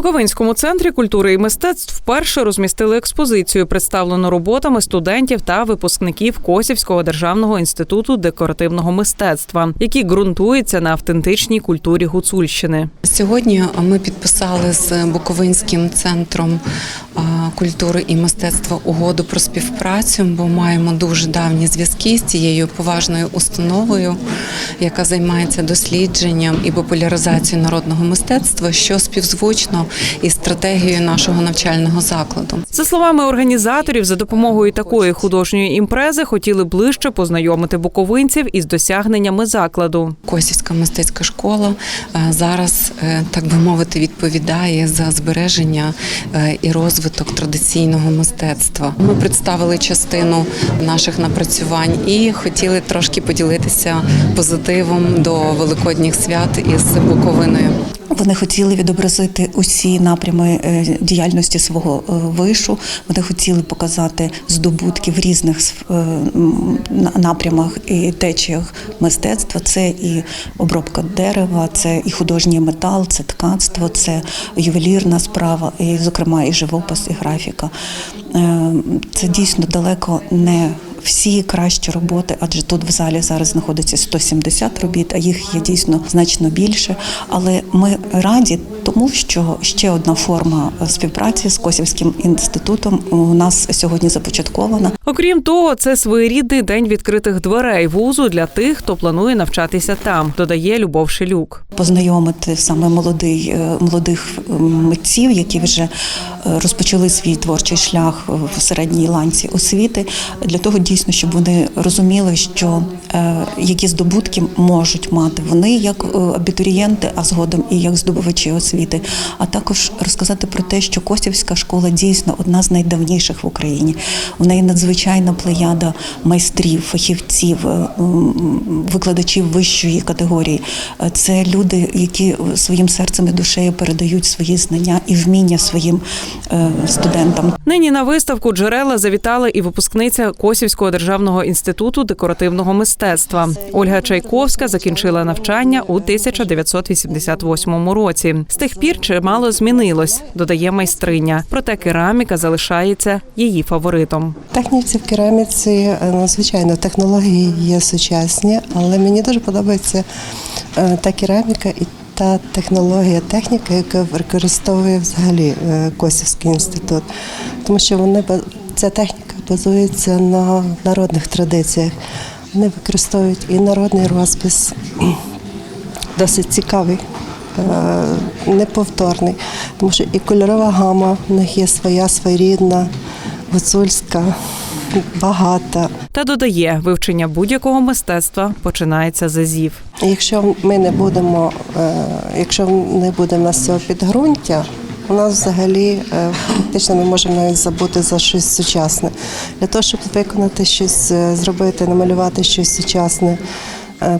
Буковинському центрі культури і мистецтв вперше розмістили експозицію, представлену роботами студентів та випускників Косівського державного інституту декоративного мистецтва, які ґрунтуються на автентичній культурі Гуцульщини. Сьогодні ми підписали з Буковинським центром культури і мистецтва угоду про співпрацю, бо маємо дуже давні зв'язки з цією поважною установою, яка займається дослідженням і популяризацією народного мистецтва, що співзвучно із стратегією нашого навчального закладу. За словами організаторів, за допомогою такої художньої імпрези хотіли ближче познайомити буковинців із досягненнями закладу. Косівська мистецька школа е, зараз, е, так би мовити, відповідає за збереження е, і розвиток традиційного мистецтва. Ми представили частину наших напрацювань і хотіли трошки поділитися позитивом до великодніх свят із Буковиною. Вони хотіли відобразити усі напрями е, діяльності свого е, вишу. Вони хотіли показати здобутки в різних е, напрямах і течіях мистецтва. Це і обробка дерева, це і художній метал, це ткацтво, це ювелірна справа, і, зокрема, і живопис, і графіка. Це дійсно далеко не всі кращі роботи, адже тут в залі зараз знаходиться 170 робіт, а їх є дійсно значно більше. Але ми раді тому, що ще одна форма співпраці з Косівським інститутом у нас сьогодні започаткована. Окрім того, це своєрідний день відкритих дверей вузу для тих, хто планує навчатися там, додає Любов Шелюк. Познайомити саме молодий, е, молодих митців, які вже е, розпочали свій творчий шлях в середній ланці освіти, для того дійсно, щоб вони розуміли, що е, які здобутки можуть мати вони як абітурієнти, а згодом і як здобувачі освіти, а також розказати про те, що Косівська школа дійсно одна з найдавніших в Україні. У неї надзвичайна плеяда майстрів, фахівців, е, викладачів вищої категорії. Е, Це люди, які своїм серцем і душею передають свої знання і вміння своїм е, студентам. Нині на виставку джерела завітали і випускниця Косівського державного інституту декоративного мистецтва. Ольга Чайковська закінчила навчання у 1988 році. Тих пір чимало змінилось, додає майстриня. Проте кераміка залишається її фаворитом. Техніці в кераміці, е, ну, звичайно, технології є сучасні, але мені дуже подобається е, та кераміка і та технологія, техніка, яка використовує взагалі е, Косівський інститут. Тому що вони ця техніка базується на народних традиціях. Вони використовують і народний розпис, досить цікавий. Е, Неповторний, тому що і кольорова гама в них є своя своєрідна, гуцульська, багата. Та додає, вивчення будь-якого мистецтва починається з азів. Якщо ми не будемо, е, якщо не буде в нас цього підґрунтя, у нас взагалі е, фактично ми можемо навіть забути за щось сучасне. Для того, щоб виконати щось, зробити, намалювати щось сучасне,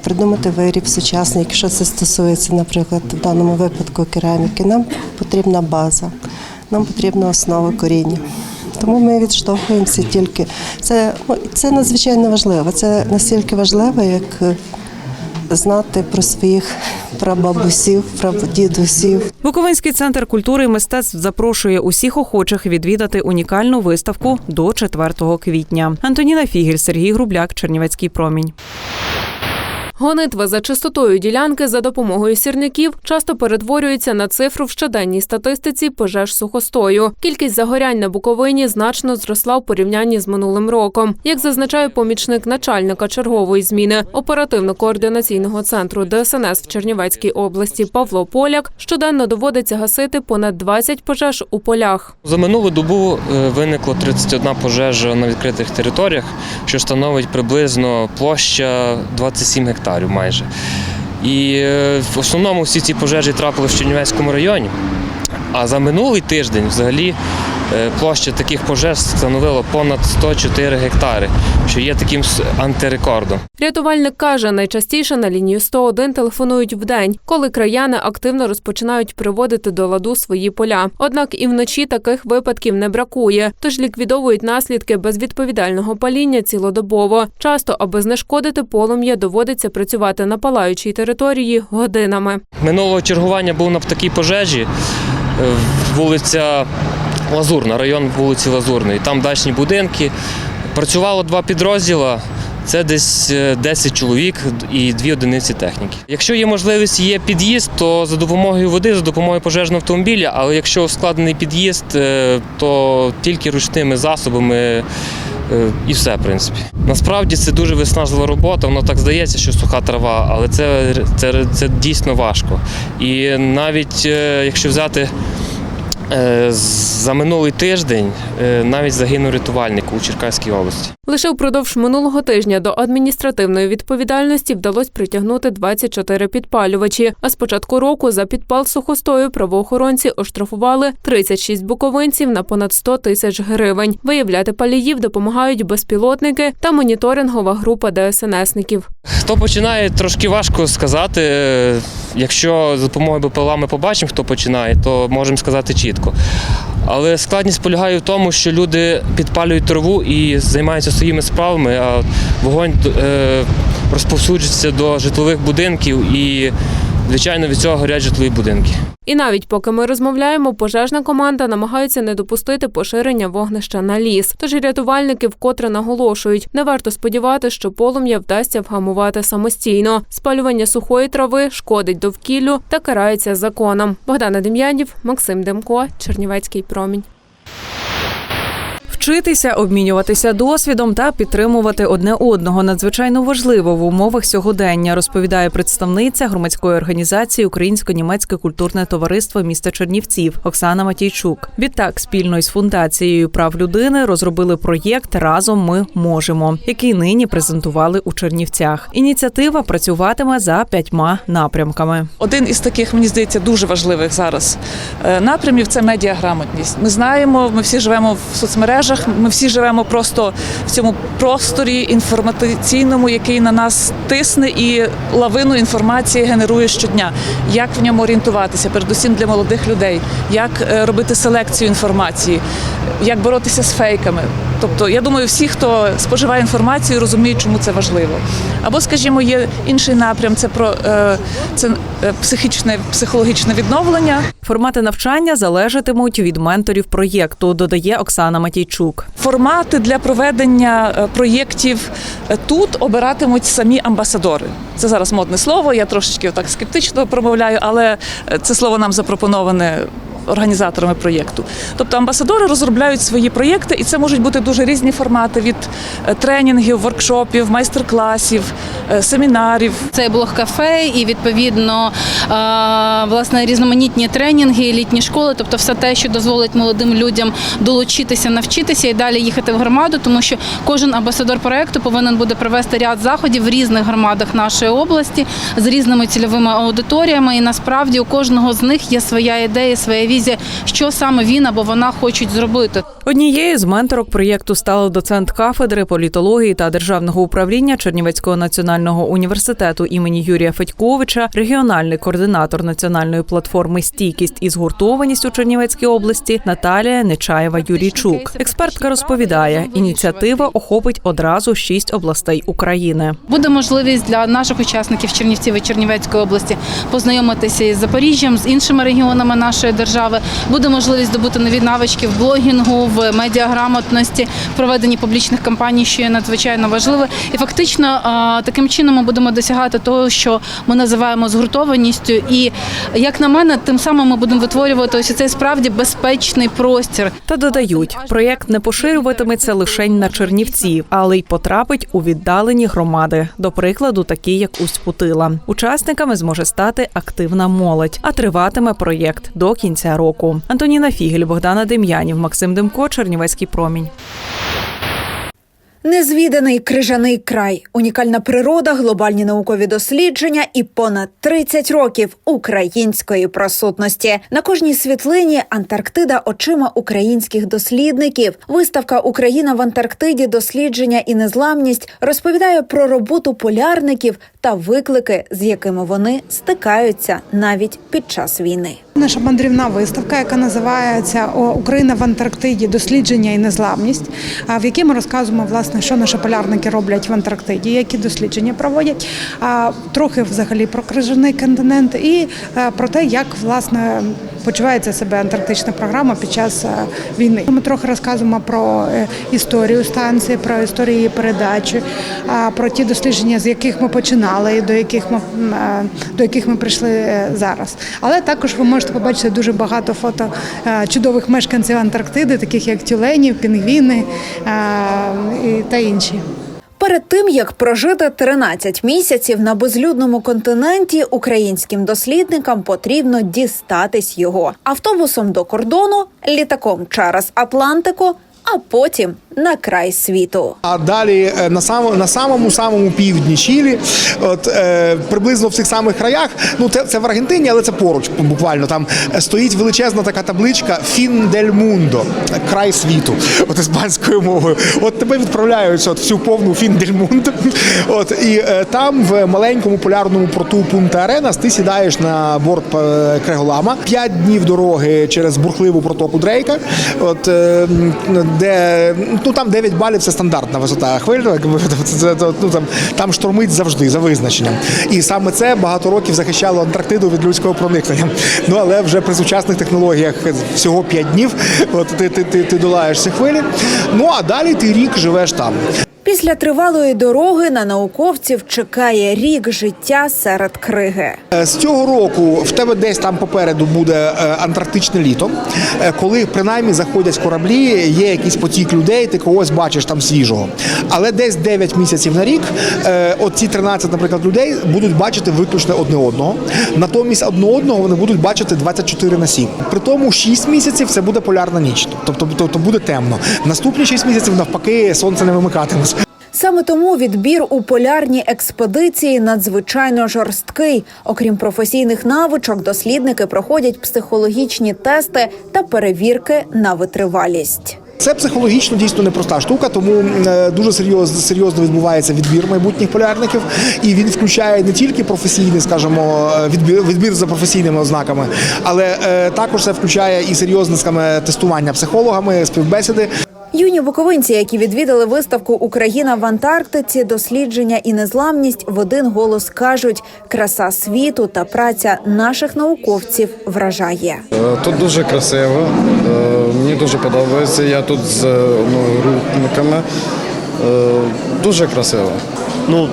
придумати виріб сучасний, якщо це стосується, наприклад, в даному випадку кераміки, нам потрібна база, нам потрібна основа коріння. Тому ми відштовхуємося тільки. Це, це надзвичайно важливо. Це настільки важливо, як е, знати про своїх прабабусів, прабдідусів. Буковинський центр культури і мистецтв запрошує усіх охочих відвідати унікальну виставку до 4 квітня. Антоніна Фігель, Сергій Грубляк, Чернівецький промінь. Гонитва за чистотою ділянки за допомогою сірників часто перетворюється на цифру в щоденній статистиці пожеж сухостою. Кількість загорянь на Буковині значно зросла в порівнянні з минулим роком. Як зазначає помічник начальника чергової зміни оперативно-координаційного центру ДСНС в Чернівецькій області Павло Поляк, щоденно доводиться гасити понад 20 пожеж у полях. За минулу добу е, виникло 31 пожежа на відкритих територіях, що становить приблизно площа 27 гектарів майже. І е, в основному всі ці пожежі трапили в Чернівецькому районі. А за минулий тиждень взагалі площа таких пожеж становила понад 104 гектари, що є таким антирекордом. Рятувальник каже, найчастіше на лінію 101 телефонують вдень, коли краяни активно розпочинають приводити до ладу свої поля. Однак і вночі таких випадків не бракує, тож ліквідовують наслідки безвідповідального паління цілодобово. Часто, аби знешкодити полум'я, доводиться працювати на палаючій території годинами. Минулого чергування був на такій пожежі. вулиця Лазурна, район вулиці Лазурної. Там дачні будинки. Працювало два підрозділи. Це десь е, 10 чоловік і дві одиниці техніки. Якщо є можливість, є під'їзд, то за допомогою води, за допомогою пожежного автомобіля. Але якщо складений під'їзд, е, то тільки ручними засобами е, і все, в принципі. Насправді це дуже виснажлива робота. Воно так здається, що суха трава, але це, це, це дійсно важко. І навіть е, якщо взяти. Е, За минулий тиждень е, навіть загинув рятувальник у Черкаській області. Лише впродовж минулого тижня до адміністративної відповідальності вдалося притягнути 24 підпалювачі. А з початку року за підпал сухостою правоохоронці оштрафували 36 буковинців на понад 100 тисяч гривень. Виявляти паліїв допомагають безпілотники та моніторингова група ДСНСників. Хто починає, трошки важко сказати. Якщо за допомогою БПЛА ми побачимо, хто починає, то можемо сказати чітко. Але складність полягає в тому, що люди підпалюють траву і займаються своїми справами, а вогонь е, розповсюджується до житлових будинків і, звичайно, від цього горять житлові будинки. І навіть поки ми розмовляємо, пожежна команда намагається не допустити поширення вогнища на ліс. Тож рятувальники вкотре наголошують, не варто сподіватися, що полум'я вдасться вгамувати самостійно. Спалювання сухої трави шкодить довкіллю та карається законом. Богдана Дем'янів, Максим Демко, Чернівецький промінь. Вчитися, обмінюватися досвідом та підтримувати одне одного надзвичайно важливо в умовах сьогодення, розповідає представниця громадської організації Українсько-німецьке культурне товариство міста Чернівців Оксана Матійчук. Відтак, спільно із фундацією прав людини розробили проєкт Разом ми можемо, який нині презентували у Чернівцях. Ініціатива працюватиме за п'ятьма напрямками. Один із таких, мені здається, дуже важливих зараз е, напрямів це медіаграмотність. Ми знаємо, ми всі живемо в соцмережах, ми всі живемо просто в цьому просторі інформаційному, який на нас тисне і лавину інформації генерує щодня. Як в ньому орієнтуватися, передусім для молодих людей, як е, робити селекцію інформації, як боротися з фейками. Тобто, я думаю, всі, хто споживає інформацію, розуміють, чому це важливо. Або, скажімо, є інший напрям це про е, це е, психічне психологічне відновлення. Формати навчання залежатимуть від менторів проєкту, додає Оксана Матійчук. Формати для проведення е, проєктів е, тут обиратимуть самі амбасадори. Це зараз модне слово. Я трошечки так скептично промовляю, але е, це слово нам запропоноване. Організаторами проєкту, тобто амбасадори розробляють свої проєкти, і це можуть бути дуже різні формати від е, тренінгів, воркшопів, майстер-класів, е, семінарів. Це блог кафе і відповідно е, власне різноманітні тренінги, літні школи, тобто все те, що дозволить молодим людям долучитися, навчитися і далі їхати в громаду, тому що кожен амбасадор проекту повинен буде провести ряд заходів в різних громадах нашої області з різними цільовими аудиторіями. І насправді у кожного з них є своя ідея, своя візія, що саме він або вона хочуть зробити. Однією з менторок проєкту стала доцент кафедри політології та державного управління Чернівецького національного університету імені Юрія Федьковича, регіональний координатор національної платформи Стійкість і згуртованість у Чернівецькій області Наталія Нечаєва Юрійчук. Експертка розповідає, ініціатива охопить одразу шість областей України. Буде можливість для наших учасників Чернівців і Чернівецької області познайомитися із Запоріжжям, з іншими регіонами нашої держави. Буде можливість здобути нові навички в блогінгу, в медіаграмотності, проведенні публічних кампаній, що є надзвичайно важливе. І фактично таким чином ми будемо досягати того, що ми називаємо згуртованістю. І як на мене, тим самим ми будемо витворювати ось цей справді безпечний простір. Та додають, проєкт не поширюватиметься лише на Чернівці, але й потрапить у віддалені громади. До прикладу, такі як Усть-Путила. Учасниками зможе стати активна молодь, а триватиме проєкт до кінця року. Антоніна Фігель, Богдана Дем'янів, Максим Демко, Чернівецький промінь. Незвіданий крижаний край, унікальна природа, глобальні наукові дослідження і понад 30 років української присутності. На кожній світлині Антарктида очима українських дослідників. Виставка Україна в Антарктиді, дослідження і незламність розповідає про роботу полярників та виклики, з якими вони стикаються навіть під час війни. Наша мандрівна виставка, яка називається Україна в Антарктиді. Дослідження і незламність, в якій ми розказуємо власне, що наші полярники роблять в Антарктиді, які дослідження проводять, а, трохи взагалі про крижаний континент і про те, як власне почувається себе антарктична програма під час е, війни. Ми трохи розказуємо про е, історію станції, про історію її передачі, про ті дослідження, з яких ми починали і до яких ми е, до яких ми прийшли зараз. Але також ви можете побачити дуже багато фото чудових мешканців Антарктиди, таких як тюленів, пінгвіни та інші. Перед тим як прожити 13 місяців на безлюдному континенті, українським дослідникам потрібно дістатись його. Автобусом до кордону, літаком через Атлантику, а потім на край світу. А далі е, на самому на самому самому півдні Чилі, от е, приблизно в цих самих краях. Ну це, це в Аргентині, але це поруч буквально. Там е, стоїть величезна така табличка Фін дель Мундо, край світу, от іспанською мовою. От тебе відправляють от всю повну Фін дель Мундо. От і е, там в маленькому полярному порту Пунта Аренас ти сідаєш на борт е, Креголама. П'ять днів дороги через бурхливу протоку Дрейка. От е, де ну там 9 балів це стандартна висота хвиль. це, ну, там, там штормить завжди за визначенням. І саме це багато років захищало Антарктиду від людського проникнення. Ну але вже при сучасних технологіях всього 5 днів. От ти, ти, ти, ти долаєш ці хвилі. Ну а далі ти рік живеш там. Після тривалої дороги на науковців чекає рік життя серед криги. Е, З цього року в тебе десь там попереду буде е, антарктичне літо, е, коли принаймні заходять кораблі, є якийсь потік людей, ти когось бачиш там свіжого. Але десь 9 місяців на рік, от 13, наприклад, людей будуть бачити виключно одне одного. Натомість одне одного вони будуть бачити 24 на 7. При тому 6 місяців це буде полярна ніч, тобто, тобто буде темно. Наступні 6 місяців навпаки сонце не вимикатиметься. Саме тому відбір у полярні експедиції надзвичайно жорсткий. Окрім професійних навичок, дослідники проходять психологічні тести та перевірки на витривалість. Це психологічно дійсно непроста штука, тому е, дуже серйозно серйозно відбувається відбір майбутніх полярників, і він включає не тільки професійний, скажімо, е, відбір, відбір за професійними ознаками, але е, також це включає і серйозне скажімо, тестування психологами, співбесіди. Юні буковинці, які відвідали виставку Україна в Антарктиці, дослідження і незламність в один голос кажуть: краса світу та праця наших науковців вражає. Е, Тут дуже красиво, е, мені дуже подобається. Я тут з одногрупниками. Е, Дуже красиво. Ну,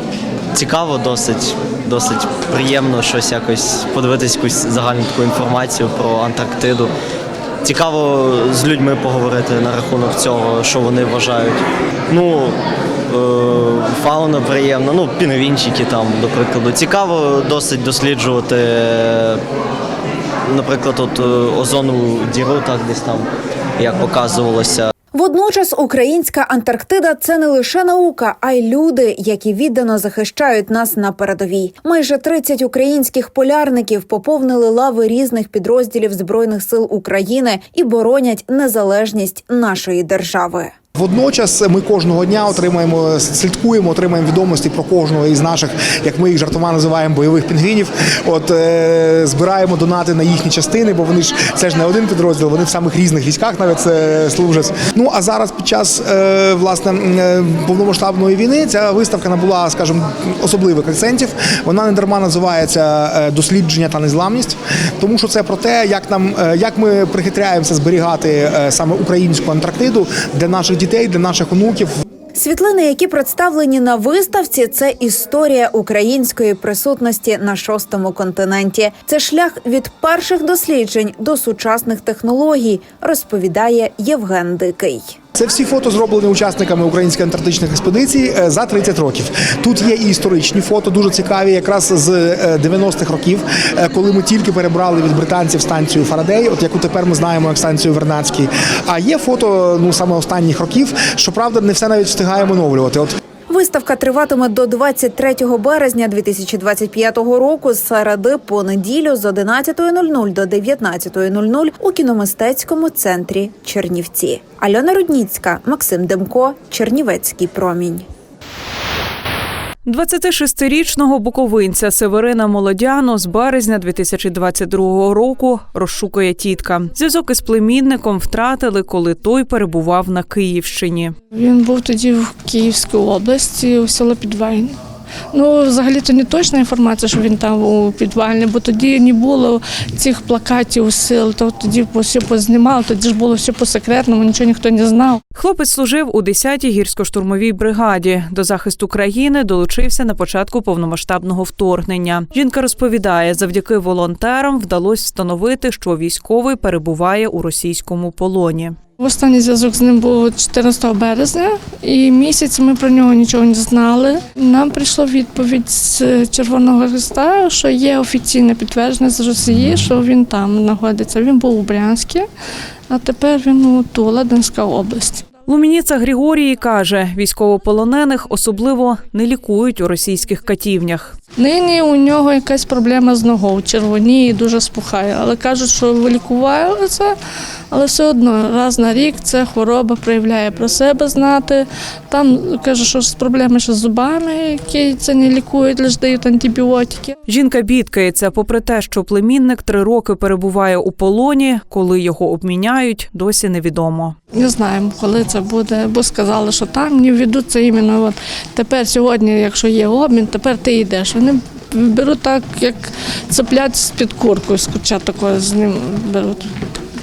цікаво, досить, досить приємно щось якось подивитись якусь загальну таку інформацію про Антарктиду. Цікаво з людьми поговорити на рахунок цього, що вони вважають. Ну, е, фауна приємна, ну, піновінчики там, до прикладу. Цікаво досить досліджувати, наприклад, от е, озону діру, так десь там, як показувалося. Водночас українська Антарктида це не лише наука, а й люди, які віддано захищають нас на передовій. Майже 30 українських полярників поповнили лави різних підрозділів збройних сил України і боронять незалежність нашої держави. Водночас ми кожного дня отримаємо, слідкуємо, отримаємо відомості про кожного із наших, як ми їх жартома називаємо, бойових пінгвінів. От е, збираємо донати на їхні частини, бо вони ж це ж не один підрозділ, вони в самих різних військах навіть це служать. Ну а зараз під час е, власне е, повномасштабної війни ця виставка набула, скажімо, особливих акцентів. Вона не дарма називається е, дослідження та незламність, тому що це про те, як нам е, як ми прихитряємося зберігати е, саме українську Антарктиду для наших дітей, для наших онуків. Світлини, які представлені на виставці, це історія української присутності на шостому континенті. Це шлях від перших досліджень до сучасних технологій, розповідає Євген Дикий. Це всі фото зроблені учасниками української антарктичних експедицій е, за 30 років. Тут є і історичні фото, дуже цікаві, якраз з е, 90-х років, е, коли ми тільки перебрали від британців станцію Фарадей, от яку тепер ми знаємо як станцію Вернадський. А є фото ну саме останніх років. Щоправда, не все навіть встигаємо оновлювати. От Виставка триватиме до 23 березня 2025 року з середи по неділю з 11.00 до 19.00 у кіномистецькому центрі Чернівці. Альона Рудніцька, Максим Демко, Чернівецький промінь. 26-річного буковинця Северина Молодяну з березня 2022 року розшукує тітка. Зв'язок із племінником втратили, коли той перебував на Київщині. Він був тоді в Київській області у село Підвайн. Ну, взагалі то не точна інформація, що він там у підвалі, бо тоді не було цих плакатів сил, то тоді все познімали, тоді ж було все по секретному, нічого ніхто не знав. Хлопець служив у 10-й гірсько-штурмовій бригаді. До захисту країни долучився на початку повномасштабного вторгнення. Жінка розповідає, завдяки волонтерам вдалося встановити, що військовий перебуває у російському полоні. Останній зв'язок з ним був 14 березня, і місяць ми про нього нічого не знали. Нам прийшла відповідь з Червоного Христа, що є офіційне підтвердження з Росії, що він там знаходиться. Він був у Брянську, а тепер він у Тула, Донська область. Лумініца Григорії каже, військовополонених особливо не лікують у російських катівнях. Нині у нього якась проблема з ногою, червоніє і дуже спухає. Але кажуть, що вилікували це, але все одно раз на рік ця хвороба проявляє про себе знати. Там кажуть, що з проблеми ще з зубами, які це не лікують, лише дають антибіотики. Жінка бідкається, попри те, що племінник три роки перебуває у полоні, коли його обміняють, досі невідомо. Не знаємо, коли це буде, бо сказали, що там не введуть це іменно. От тепер сьогодні, якщо є обмін, тепер ти йдеш. Вони беруть так, як цеплять з-під куркою, скуча такою з ним беруть.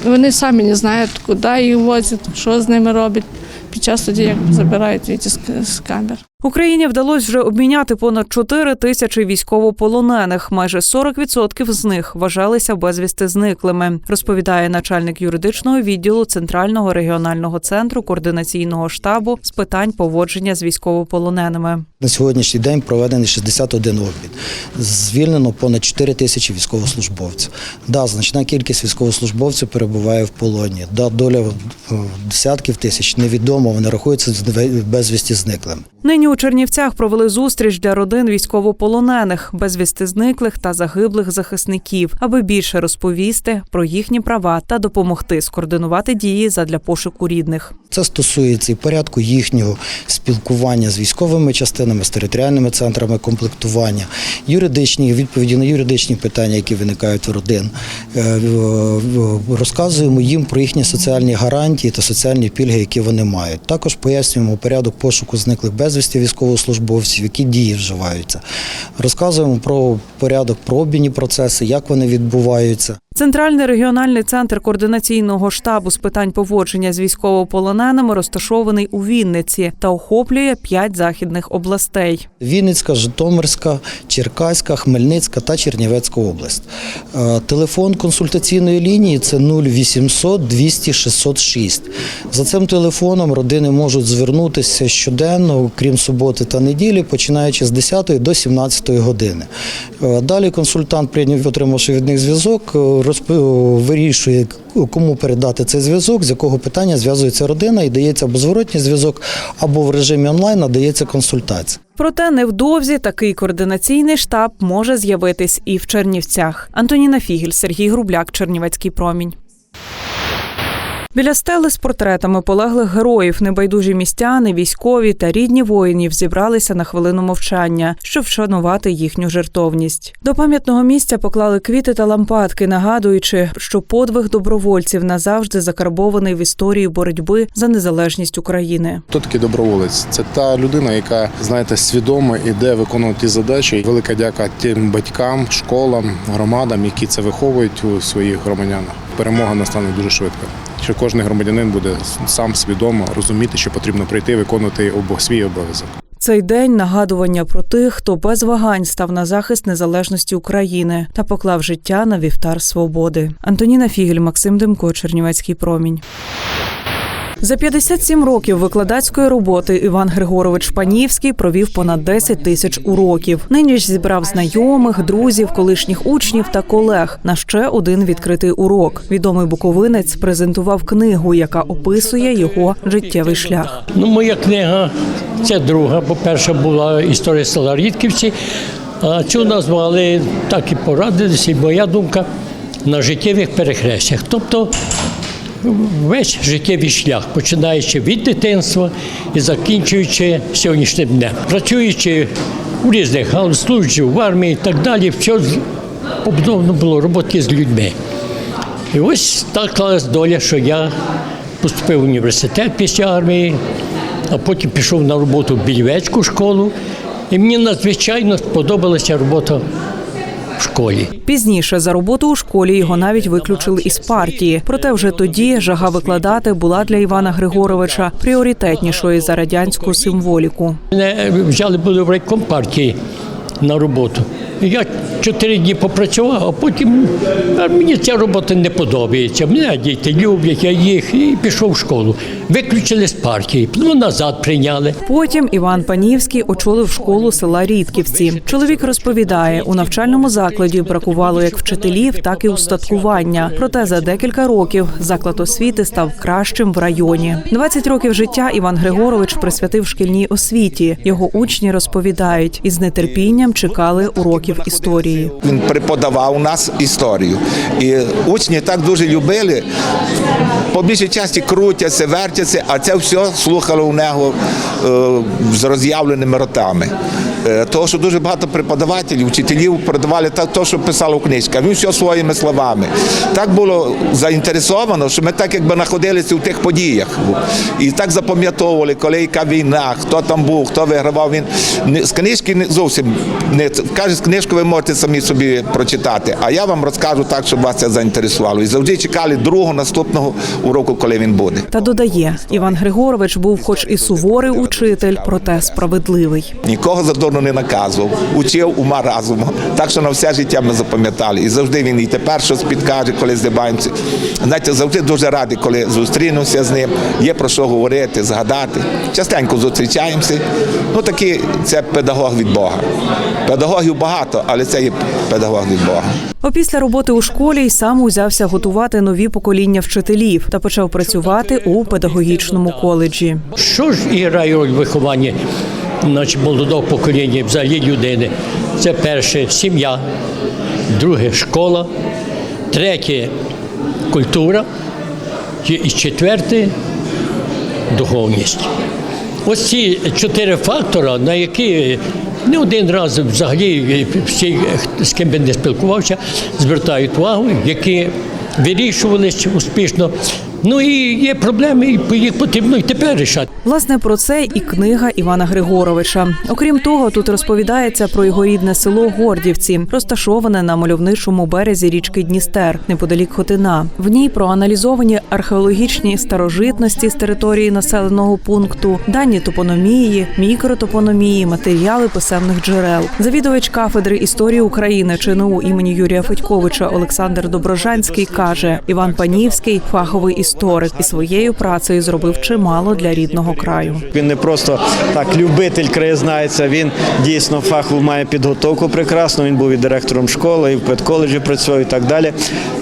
Вони самі не знають, куди їх возять, що з ними роблять під час тоді, як забирають ці з з камер. Україні вдалося вже обміняти понад 4 тисячі військовополонених. Майже 40% з них вважалися безвісти зниклими, розповідає начальник юридичного відділу Центрального регіонального центру координаційного штабу з питань поводження з військовополоненими. На сьогоднішній день проведений 61 обмін. Звільнено понад 4 тисячі військовослужбовців. Да, значна кількість військовослужбовців перебуває в полоні. Да, доля е, десятків тисяч невідомо, вони рахуються безвісті зниклими. Нині у Чернівцях провели зустріч для родин військовополонених, безвісти зниклих та загиблих захисників, аби більше розповісти про їхні права та допомогти скоординувати дії задля пошуку рідних. Це стосується і порядку їхнього спілкування з військовими частинами, з територіальними центрами комплектування, юридичні відповіді на юридичні питання, які виникають в родин. Е, Розказуємо їм про їхні соціальні гарантії та соціальні пільги, які вони мають. Також пояснюємо порядок пошуку зниклих безвісті військовослужбовців, які дії вживаються. Розказуємо про порядок, про обмінні процеси, як вони відбуваються. Центральний регіональний центр координаційного штабу з питань поводження з військовополоненими розташований у Вінниці та охоплює п'ять західних областей. Вінницька, Житомирська, Черкаська, Хмельницька та Чернівецька область. Е, Телефон консультаційної лінії це 0800 200 606. За цим телефоном родини можуть звернутися щоденно, крім суботи та неділі, починаючи з 10 до 17 години. Е, Далі консультант, прийняв, отримавши від них зв'язок, е, розп- вирішує, кому передати цей зв'язок, з якого питання зв'язується родина і дається або зворотній зв'язок, або в режимі онлайн надається консультація. Проте невдовзі такий координаційний штаб може з'явитись і в Чернівцях. Антоніна Фігель, Сергій Грубляк, Чернівецький промінь. Біля стели з портретами полеглих героїв небайдужі містяни, військові та рідні воїнів зібралися на хвилину мовчання, щоб вшанувати їхню жертовність. До пам'ятного місця поклали квіти та лампадки, нагадуючи, що подвиг добровольців назавжди закарбований в історії боротьби за незалежність України. Хто такий доброволець? Це та людина, яка знаєте, свідомо іде виконувати задачі. Велика дяка тим батькам, школам, громадам, які це виховують у своїх громадянах. Перемога настане дуже швидко. Що кожен громадянин буде сам свідомо розуміти, що потрібно прийти виконувати обо свій обов'язок. Цей день нагадування про тих, хто без вагань став на захист незалежності України та поклав життя на вівтар свободи. Антоніна Фігель, Максим Демко, Чернівецький промінь. За 57 років викладацької роботи Іван Григорович Панівський провів понад 10 тисяч уроків. Нині ж зібрав знайомих, друзів, колишніх учнів та колег на ще один відкритий урок. Відомий буковинець презентував книгу, яка описує його життєвий шлях. Ну, моя книга це друга. По-перше, була історія села Рідківці. А цю назвали так і порадилися, і моя думка на життєвих перехрестях. Тобто весь життєвий шлях, починаючи від дитинства і закінчуючи сьогоднішнім днем. Працюючи у різних служачи в армії і так далі, все побудовано було роботи з людьми. І ось так склалась доля, що я поступив в університет після армії, а потім пішов на роботу в Більвецьку школу І мені надзвичайно сподобалася робота в школі. Пізніше за роботу у школі його навіть виключили із партії. Проте вже тоді жага викладати була для Івана Григоровича пріоритетнішою за радянську символіку. Мене взяли були в райкомпартії на роботу. Я чотири дні попрацював, а потім а мені ця робота не подобається. Мене діти люблять, я їх і пішов в школу. Виключили з партії, ну назад прийняли. Потім Іван Панівський очолив школу села Рідківці. Чоловік розповідає, у навчальному закладі бракувало як вчителів, так і устаткування. Проте за декілька років заклад освіти став кращим в районі. 20 років життя Іван Григорович присвятив шкільній освіті. Його учні розповідають і з нетерпінням чекали уроків історії. Він преподавав у нас історію. І учні так дуже любили. По більшій часті крутяться, вертяться, а це все слухали у нього е, з роз'явленими ротами. Е, Того, що дуже багато преподавателів, вчителів передавали те, що писали у книжках. Він все своїми словами. Так було заінтересовано, що ми так якби знаходилися у тих подіях. І так запам'ятовували, коли яка війна, хто там був, хто вигравав. Він з книжки зовсім не каже, з книжку ви можете самі собі прочитати. А я вам розкажу так, щоб вас це заінтересувало. І завжди чекали другого наступного уроку, коли він буде. Та додає, Іван Григорович був, хоч і суворий учитель, проте справедливий. Нікого задорно не наказував, учив ума разуму. Так що на все життя ми запам'ятали. І завжди він і тепер щось підкаже, коли здибаємося. Знаєте, завжди дуже радий, коли зустрінуся з ним. Є про що говорити, згадати. Частенько зустрічаємося. Ну такі це педагог від Бога. Педагогів багато, але це є педагог від Бога. Опісля роботи у школі й сам узявся готувати нові покоління вчителів та почав працювати у педагогічному коледжі. Що ж і грає роль в вихованні значить, молодого покоління, взагалі людини? Це перше сім'я, друге школа, третє культура і четверте духовність. Ось ці чотири фактори, на які не один раз взагалі всі, з ким би не спілкувався, звертають увагу, які вирішувалися успішно. Ну і є проблеми, і їх потрібно і тепер рішати. Власне, про це і книга Івана Григоровича. Окрім того, тут розповідається про його рідне село Гордівці, розташоване на мальовничому березі річки Дністер, неподалік Хотина. В ній проаналізовані археологічні старожитності з території населеного пункту, дані топономії, мікротопономії, матеріали писемних джерел. Завідувач кафедри історії України ЧНУ імені Юрія Федьковича Олександр Доброжанський каже: Іван Панівський фаховий історик і своєю працею зробив чимало для рідного краю. Він не просто так любитель краєзнавця, він дійсно фахово має підготовку прекрасну. Він був і директором школи, і в педколеджі працював і так далі.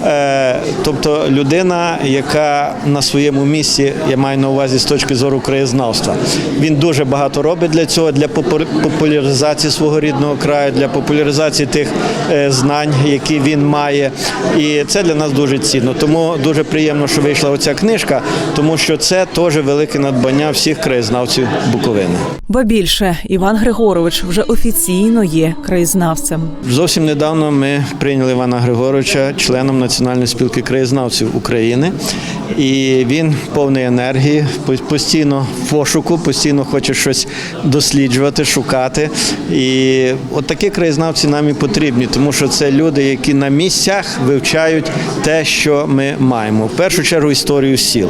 Е, тобто людина, яка на своєму місці, я маю на увазі з точки зору краєзнавства. Він дуже багато робить для цього, для попу- популяризації свого рідного краю, для популяризації тих е, знань, які він має. І це для нас дуже цінно. Тому дуже приємно, що вийшла оця книжка, тому що це теж велике надбання всіх краєзнавців Буковини. Ба більше Іван Григорович вже офіційно є краєзнавцем. Зовсім недавно ми прийняли Івана Григоровича членом Національної спілки краєзнавців України, і він повний енергії, постійно в пошуку, постійно хоче щось досліджувати, шукати. І от такі краєзнавці нам і потрібні, тому що це люди, які на місцях вивчають те, що ми маємо. В першу чергу історію сіл.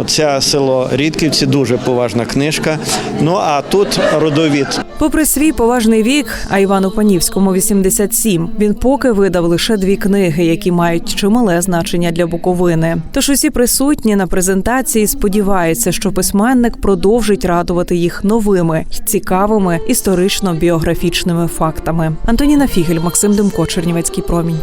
Оця село Рідківці дуже поважна книжка. Ну а тут родовід. Попри свій поважний вік, а Івану Панівському 87, він поки видав лише дві книги, які мають чимале значення для Буковини. Тож усі присутні на презентації сподіваються, що письменник продовжить радувати їх новими й цікавими історично-біографічними фактами. Антоніна Фігель, Максим Демко, Чернівецький промінь.